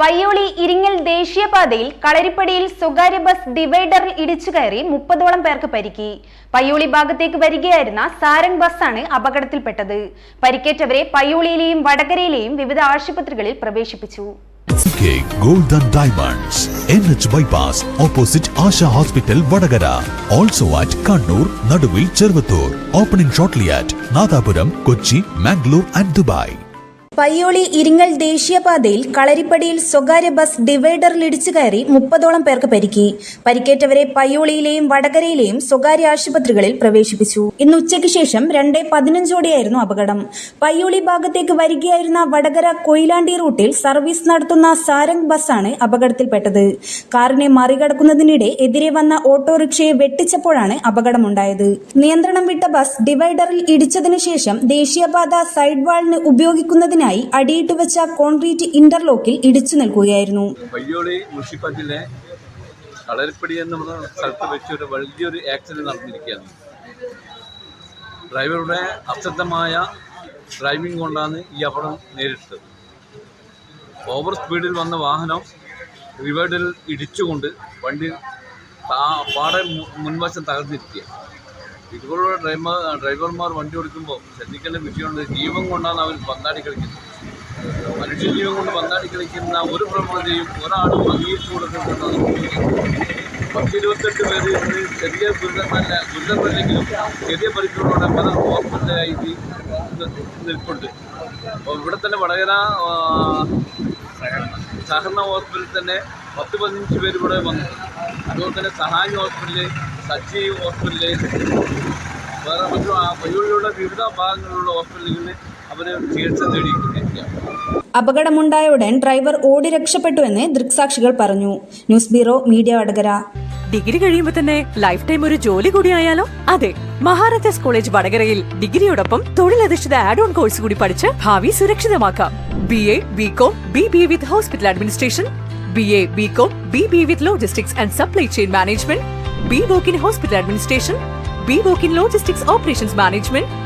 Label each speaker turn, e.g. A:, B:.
A: പയ്യോളി ഇരിങ്ങൽ ദേശീയപാതയിൽ കളരിപ്പടിയിൽ സ്വകാര്യ ബസ് ഡിവൈഡറിൽ ഇടിച്ചു കയറി മുപ്പതോളം പേർക്ക് പരിക്കി. പയ്യോളി ഭാഗത്തേക്ക് വരികയായിരുന്ന സാരംഗ് ബസ്സാണ് അപകടത്തിൽപ്പെട്ടത്. പരിക്കേറ്റവരെ പയ്യോളിയിലെയും വടകരയിലെയും വിവിധ ആശുപത്രികളിൽ പ്രവേശിപ്പിച്ചു.
B: Golden diamonds N H bypass opposite Asha hospital Vadakara also at Kannur Naduvil Cheruvathur opening shortly at Nadapuram Kochi Mangalore and Dubai
C: Payyoli Iringal ദേശീയപാതയിൽ കളരിപ്പടിയിൽ സ്വകാര്യ ബസ് ഡിവൈഡറിൽ ഇടിച്ചു കയറി മുപ്പതോളം പേർക്ക് പരിക്കി. പരിക്കേറ്റവരെ പയ്യോളിയിലെയും വടകരയിലെയും സ്വകാര്യ ആശുപത്രികളിൽ പ്രവേശിപ്പിച്ചു. ഇന്ന് ഉച്ചയ്ക്ക് ശേഷം രണ്ടേ പതിനഞ്ചോടെയായിരുന്നു അപകടം. പയ്യോളി ഭാഗത്തേക്ക് വരികയായിരുന്ന വടകര കൊയിലാണ്ടി റൂട്ടിൽ സർവീസ് നടത്തുന്ന സാരംഗ് ബസ്സാണ് അപകടത്തിൽപ്പെട്ടത്. കാറിനെ മറികടക്കുന്നതിനിടെ എതിരെ വന്ന ഓട്ടോറിക്ഷയെ വെട്ടിച്ചപ്പോഴാണ് അപകടമുണ്ടായത്. നിയന്ത്രണം വിട്ട ബസ് ഡിവൈഡറിൽ ഇടിച്ചതിനു ശേഷം ദേശീയപാത സൈഡ് വാളിന് ഉപയോഗിക്കുന്നതിനായി അടിയിട്ട് വെച്ച കോൺക്രീറ്റ് ഇന്റർലോക്കിൽ ഇടിച്ചു നിൽക്കുകയായിരുന്നു.
D: പയ്യോളി മുനിസിപ്പാലിറ്റിയിലെ കളരിപ്പടി എന്ന സ്ഥലത്ത് വെച്ച് ഒരു വലിയൊരു ആക്സിഡന്റ് നടന്നിരിക്കുകയാണ്. ഡ്രൈവറുടെ അശ്രദ്ധമായ ഡ്രൈവിംഗ് കൊണ്ടാണ് ഈ അപകടം നേരിട്ടത്. ഓവർ സ്പീഡിൽ വന്ന വാഹനം റിവേഡിൽ ഇടിച്ചുകൊണ്ട് വണ്ടി പാടെ മുൻവശം തകർന്നിരിക്കുക ഇതുപോലുള്ള ഡ്രൈവർ ഡ്രൈവർമാർ വണ്ടി ഓടിക്കുമ്പോൾ ശ്രദ്ധിക്കേണ്ട വിഷയമുണ്ട്. ജീവൻ കൊണ്ടാണ് അവർ പന്താടി കളിക്കുന്നത്. മനുഷ്യജീവൻ കൊണ്ട് പന്താടി കളിക്കുന്ന ഒരു പ്രവണതയും ഒരാളും അംഗീകരിച്ചു കൊടുക്കുന്നുണ്ടെന്നാണ് പത്തിരുപത്തെട്ട് പേര് ഇന്ന് ചെറിയ ദുരിതമല്ല ദുരിതമല്ലെങ്കിലും ചെറിയ പരിക്കുകളോടെ പല ഹോസ്പിറ്റലായി നിൽപ്പുണ്ട്. അപ്പോൾ ഇവിടെ തന്നെ വടകര സഹകരണ ഹോസ്പിറ്റലിൽ തന്നെ പത്ത് പതിനഞ്ച് പേര് ഇവിടെ വന്നു. അതുപോലെ തന്നെ സഹായി ഹോസ്പിറ്റൽ സച്ചി ഹോസ്പിറ്റൽ വേറെ മറ്റു ആ പയ്യോളിലുള്ള വിവിധ ഭാഗങ്ങളിലുള്ള ഹോസ്പിറ്റലുകളിൽ അവർ ചികിത്സ
C: അപകടമുണ്ടായ ഉടൻ ഡ്രൈവർ ഓടി രക്ഷപ്പെട്ടുവെന്ന് ദൃക്സാക്ഷികൾ പറഞ്ഞു. News bureau media Vadakara.
E: Degree കഴിയുമ്പോൾ തന്നെ ലൈഫ് ടൈം ഒരു ജോലി കൂടി ആയാലോ? അതെ മഹാരാജാസ് കോളേജ് വടകരയിൽ ഡിഗ്രിയോടൊപ്പം തൊഴിലധിഷ്ഠിത ആഡ് ഓൺ കോഴ്സ് കൂടി പഠിച്ച് ഭാവി സുരക്ഷിതമാക്കാം. B A B com B B A with hospital administration B A B com B B A with logistics and supply chain management B voc in hospital administration B voc in logistics operations management